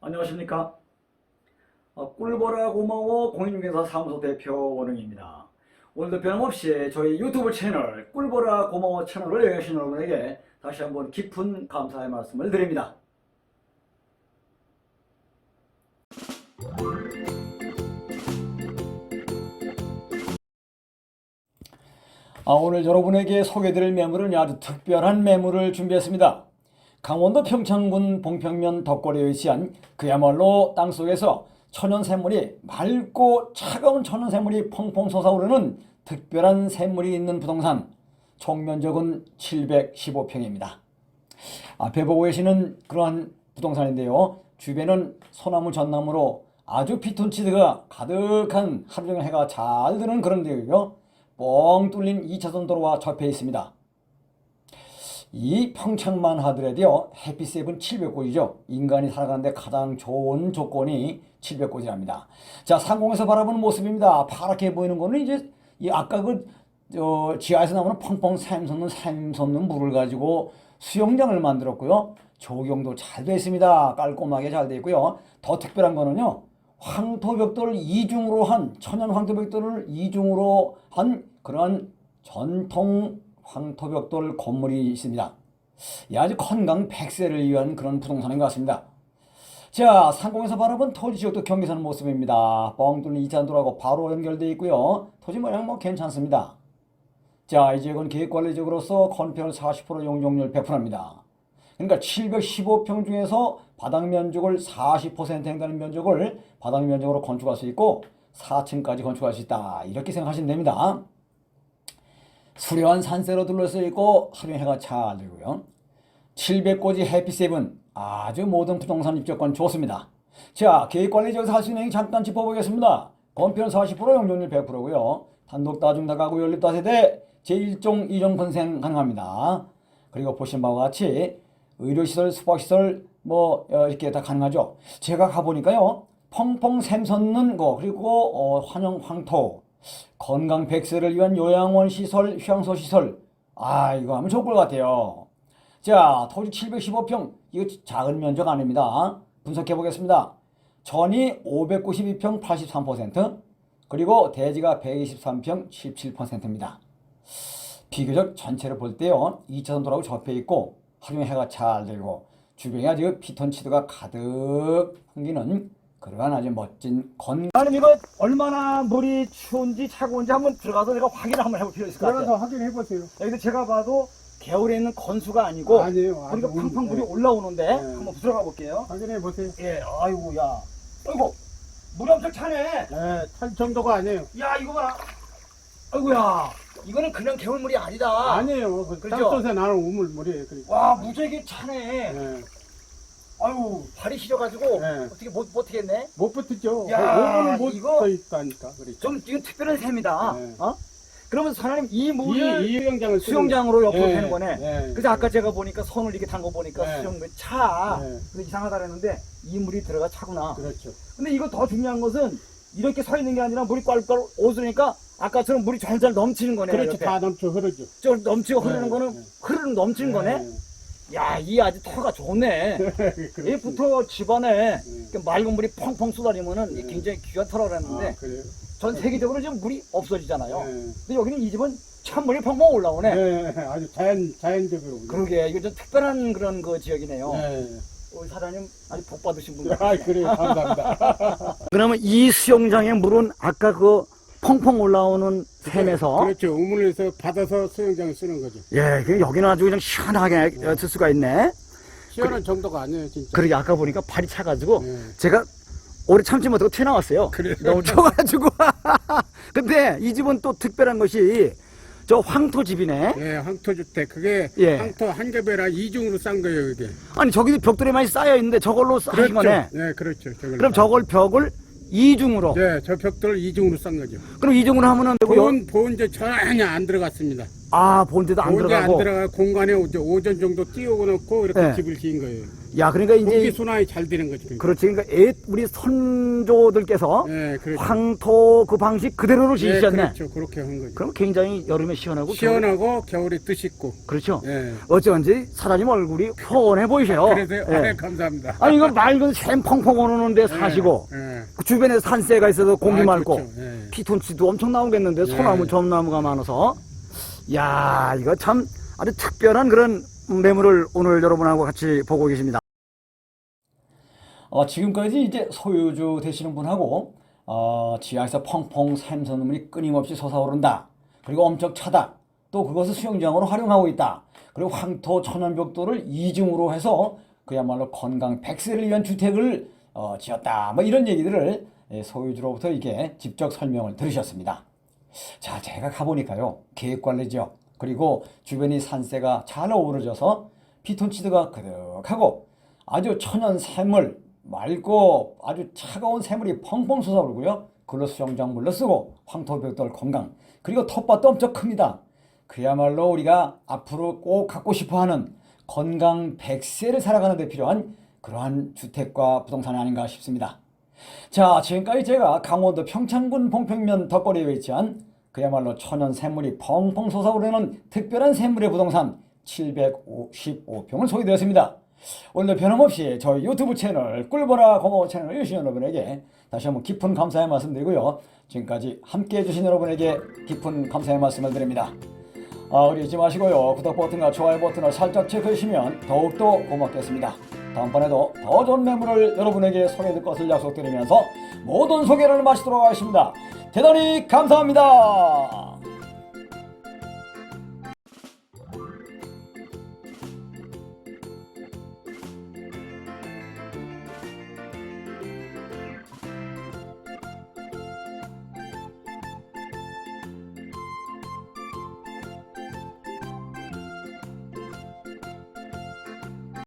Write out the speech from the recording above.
안녕하십니까? 어, 꿀보라 고마워 공인중개사 사무소 대표 원흥입니다. 오늘도 변함없이 저희 유튜브 채널 꿀보라 고마워 채널을 여행하신 여러분에게 다시 한번 깊은 감사의 말씀을 드립니다. 아, 오늘 여러분에게 소개드릴 매물은 아주 특별한 매물을 준비했습니다. 강원도 평창군 봉평면 덕거리에 위치한 그야말로 땅속에서 천연 샘물이 맑고 차가운 천연 샘물이 펑펑 솟아오르는 특별한 샘물이 있는 부동산 총 면적은 715평입니다. 앞에 보고 계시는 그러한 부동산인데요. 주변은 소나무 전나무로 아주 피톤치드가 가득한 하루 종일 해가 잘 드는 그런 데고요. 뻥 뚫린 2차선 도로와 접해 있습니다. 이 평창만 하더라도요 해피세븐 700곳이죠. 인간이 살아가는데 가장 좋은 조건이 700곳이랍니다. 자 상공에서 바라보는 모습입니다. 파랗게 보이는 거는 이제 이 아까 그 어, 지하에서 나오는 펑펑 샘 솟는 샘 솟는 물을 가지고 수영장을 만들었고요. 조경도 잘 되어 있습니다. 깔끔하게 잘 되어 있고요. 더 특별한 거는요 황토벽돌을 이중으로 한 천연 황토벽돌을 이중으로 한 그러한 전통 황토벽돌 건물이 있습니다. 이 아주 건강 100세를 위한 그런 부동산인 것 같습니다. 자, 상공에서 바라본 토지 지역도 경계선 모습입니다. 뻥 뚫린 이찬도라고 바로 연결되어 있고요. 토지 모양 뭐 괜찮습니다. 자, 이 지역은 계획관리적으로서 건폐율 40% 용적률 100%입니다. 그러니까 715평 중에서 바닥 면적을 40% 해당하는 면적을 바닥 면적으로 건축할 수 있고 4층까지 건축할 수 있다. 이렇게 생각하시면 됩니다. 수려한 산세로 둘러싸여 있고 하루 해가 잘 들고요. 700고지 해피세븐 아주 모든 부동산 입주권 좋습니다. 자, 계획관리지역에서 할수 있는 잠깐 짚어보겠습니다. 건폐율 40% 용적률 100%고요. 단독 다중다 가구 연립 다세대 제1종 2종 분생 가능합니다. 그리고 보신 바와 같이 의료시설, 숙박시설 뭐 어, 이렇게 다 가능하죠. 제가 가보니까요. 펑펑 샘 솟는 거 그리고 어, 환영 황토 건강 백세를 위한 요양원 시설, 휴양소 시설. 아, 이거 하면 좋을 것 같아요. 자, 토지 715평. 이거 작은 면적 아닙니다. 분석해 보겠습니다. 전이 592평 83%, 그리고 대지가 123평 17%입니다. 비교적 전체를 볼 때요. 2차선 도로하고 접해 있고 종일 해가 잘 들고 주변에 아주 피톤치드가 가득 풍기는 그러한 아주 멋진 건. 나는 이거 얼마나 물이 추운지 차가운지 한번 들어가서 내가 확인을 한번 해볼 필요 있을 것 같아요. 들어가서 확인해 보세요. 여기서 제가 봐도 겨울에 있는 건수가 아니고 아니에요. 우리가 아주 팡팡 물이 네. 올라오는데 네. 한번 들어가 볼게요. 확인해 보세요. 예, 아이고 야, 아이고 물이 엄청 차네. 네, 탈 정도가 아니에요. 야, 이거 봐라. 아이고야, 이거는 그냥 겨울물이 아니다. 아니에요. 그 그죠? 땅속에 나는 우물물이에요. 그러니까. 와, 무지하게 차네. 네. 아유, 발이 시려가지고 네. 어떻게 못 버티겠네. 못 버티죠. 야, 5분을 못 이거- 서 있다니까. 그렇죠. 좀 이건 특별한 셈이다. 네. 어? 그러면 사장님 이 물을 이, 이 수영장을 수영장으로 옆으로 네, 되는 거네. 네. 그래서 아까 제가 보니까 손을 이렇게 담궈 보니까 네. 수영물 차. 네. 근데 이상하다 그랬는데 이 물이 들어가 차구나. 그렇죠. 근데 이거 더 중요한 것은 이렇게 서 있는 게 아니라 물이 꼴꼴 오르니까 아까처럼 물이 잘잘 넘치는 거네. 그렇죠. 다 넘쳐 흐르죠. 저 넘치고 흐르는 네, 거는 네. 흐르는 넘치는 거네. 네. 야, 이 아주 터가 좋네. 얘부터 집안에 네. 이렇게 맑은 물이 펑펑 쏟아지면은 네. 굉장히 귀한 터라 그랬는데 아? 전 세계적으로 지금 물이 없어지잖아요. 네. 근데 여기는 이 집은 찬물이 펑펑 올라오네. 네, 아주 자연, 자연적으로. 그러게 이거 좀 특별한 그런 그 지역이네요. 네. 우리 사장님 아주 복 받으신 분. 아, 그래요. 감사합니다. 그러면 이 수영장의 물은 아까 그 펑펑 올라오는 샘에서 그렇죠. 우물에서 받아서 수영장을 쓰는 거죠. 예, 그 여기는 아주 그냥 시원하게 쓸 수가 있네. 시원한 정도가 아니에요, 진짜. 그러게 아까 보니까 발이 차가지고 네. 제가 오래 참지 못하고 튀어나왔어요. 그래요? 너무 추워가지고. 근데 이 집은 또 특별한 것이 저 황토 집이네. 예, 황토 주택. 그게 예. 황토 한 겹에라 이중으로 싼 거예요, 이게. 아니 저기도 벽돌이 많이 쌓여 있는데 저걸로 쌓인 거네. 네, 그렇죠. 그럼 저걸 벽을 이중으로. 네, 저 벽돌을 이중으로 싼 거죠. 그럼 이중으로 하면은 되고요. 보온, 보온제 전혀 안 들어갔습니다. 아 본데도 안 보온제 안 들어가고. 들어가 공간에 오전, 오전 정도 띄우고 놓고 이렇게 네. 집을 지은 거예요. 야, 그러니까 공기 이제 순환이 잘 되는 거죠. 그렇지. 그러니까 애, 우리 선조들께서 예, 그렇죠. 황토 그 방식 그대로를 예, 지으셨네. 그렇죠. 그렇게 한 거죠. 그럼 굉장히 여름에 시원하고 겨울에- 시원하고 겨울에 뜻있고. 그렇죠. 예. 어쩐지 사장님 얼굴이 평온해 보이셔요. 그래서 예. 아, 감사합니다. 아니 이거 맑은 샘 펑펑 오는데 사시고 예. 그 주변에 산세가 있어서 공기 아, 맑고 그렇죠. 예. 피톤치도 엄청 나오겠는데 소나무 예. 점나무가 많아서 야 이거 참 아주 특별한 그런 매물을 오늘 여러분하고 같이 보고 계십니다. 어, 지금까지 이제 소유주 되시는 분하고 어, 지하에서 펑펑 샘선물이 끊임없이 솟아오른다. 그리고 엄청 차다. 또 그것을 수영장으로 활용하고 있다. 그리고 황토 천연벽돌을 이중으로 해서 그야말로 건강 백세를 위한 주택을 어, 지었다. 뭐 이런 얘기들을 예, 소유주로부터 이게 직접 설명을 들으셨습니다. 자, 제가 가보니까요, 계획관리죠. 그리고 주변이 산세가 잘 어우러져서 피톤치드가 그득하고 아주 천연 샘물, 맑고 아주 차가운 샘물이 펑펑 솟아오르고요. 그걸로 수영장 물로 쓰고 황토벽돌 건강, 그리고 텃밭도 엄청 큽니다. 그야말로 우리가 앞으로 꼭 갖고 싶어 하는 건강 백세를 살아가는 데 필요한 그러한 주택과 부동산이 아닌가 싶습니다. 자, 지금까지 제가 강원도 평창군 봉평면 덕거리에 위치한 그야말로 천연 샘물이 펑펑 솟아오르는 특별한 샘물의 부동산 755평을 소개되었습니다. 오늘도 변함없이 저희 유튜브 채널 꿀보라 고마워 채널을 유신 여러분에게 다시 한번 깊은 감사의 말씀 드리고요. 지금까지 함께 해주신 여러분에게 깊은 감사의 말씀을 드립니다. 아, 우리 잊지 마시고요. 구독 버튼과 좋아요 버튼을 살짝 체크해주시면 더욱더 고맙겠습니다. 다음번에도 더 좋은 매물을 여러분에게 소개해드릴 것을 약속드리면서 모든 소개를 마치도록 하겠습니다. 대단히 감사합니다.